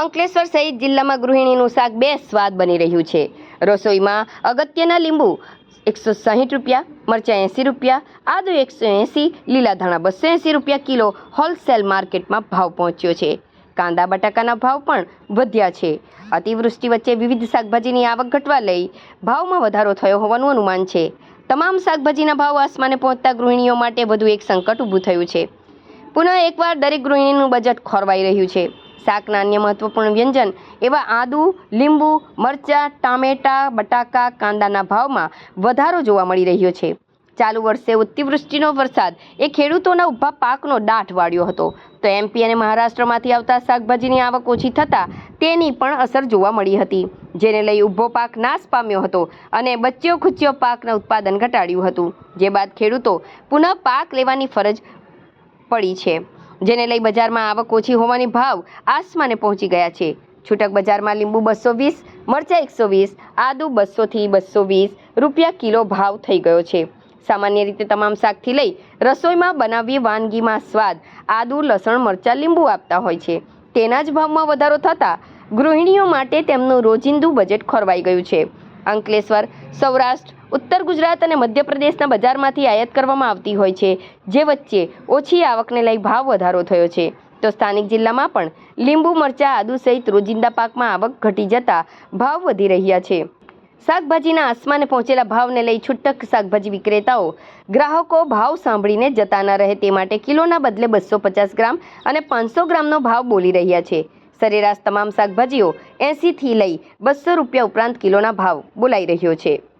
અંકલેશ્વર સહિત જિલ્લામાં ગૃહિણીનું શાક બે સ્વાદ બની રહ્યું છે. રસોઈમાં અગત્યના લીંબુ એકસો સાહીઠ રૂપિયા, મરચાં એંસી રૂપિયા, આદુ એકસો એંસી, લીલા ધાણા બસો એંસી રૂપિયા કિલો હોલસેલ માર્કેટમાં ભાવ પહોંચ્યો છે. કાંદા બટાકાના ભાવ પણ વધ્યા છે. અતિવૃષ્ટિ વચ્ચે વિવિધ શાકભાજીની આવક ઘટવા લઈ ભાવમાં વધારો થયો હોવાનું અનુમાન છે. તમામ શાકભાજીના ભાવ આસમાને પહોંચતા ગૃહિણીઓ માટે વધુ એક સંકટ ઊભું થયું છે. પુનઃ એકવાર દરેક ગૃહિણીનું બજેટ ખોરવાઈ રહ્યું છે. શાકના અન્ય મહત્વપૂર્ણ વ્યંજન એવા આદુ, લીંબુ, મરચાં, ટામેટા, બટાકા, કાંદાના ભાવમાં વધારો જોવા મળી રહ્યો છે. ચાલુ વર્ષે અતિવૃષ્ટિનો વરસાદ એ ખેડૂતોના ઊભા પાકનો દાઠ વાળ્યો હતો. તો એમપી અને મહારાષ્ટ્રમાંથી આવતા શાકભાજીની આવક ઓછી થતાં તેની પણ અસર જોવા મળી હતી. જેને લઈ ઊભો પાક નાશ પામ્યો હતો અને બચ્યો ખુચ્યો પાકના ઉત્પાદન ઘટાડ્યું હતું. જે બાદ ખેડૂતો પુનઃ પાક લેવાની ફરજ પડી છે. જેને લઈ બજારમાં આવક ઓછી હોવાની ભાવ આસમાને પહોંચી ગયા છે. છૂટક બજારમાં લીંબુ બસો વીસ, મરચાં એકસો વીસ, આદુ બસોથી બસો વીસ રૂપિયા કિલો ભાવ થઈ ગયો છે. સામાન્ય રીતે તમામ શાકથી લઈ રસોઈમાં બનાવી વાનગીમાં સ્વાદ, આદુ, લસણ, મરચાં, લીંબુ આપતા હોય છે. તેના જ ભાવમાં વધારો થતાં ગૃહિણીઓ માટે તેમનું રોજિંદુ બજેટ ખોરવાઈ ગયું છે. અંકલેશ્વર, સૌરાષ્ટ્ર ઉત્તર ગુજરાત અને મધ્યપ્રદેશના બજારમાંથી આયાત કરવામાં આવતી હોય છે, જે વચ્ચે ઓછી આવકને લઈ ભાવ વધારો થયો છે. તો સ્થાનિક જિલ્લામાં પણ લીંબુ, મરચાં, આદુ સહિત રોજિંદા પાકમાં આવક ઘટી જતા ભાવ વધી રહ્યા છે. શાકભાજીના આસમાને પહોંચેલા ભાવને લઈ છૂટક શાકભાજી વિક્રેતાઓ ગ્રાહકો ભાવ સાંભળીને જતા ન રહે તે માટે કિલોના બદલે બસો પચાસ ગ્રામ અને પાંચસો ગ્રામનો ભાવ બોલી રહ્યા છે. સરેરાશ તમામ શાકભાજીઓ એંસીથી લઈ બસો રૂપિયા ઉપરાંત કિલોના ભાવ બોલાઈ રહ્યો છે.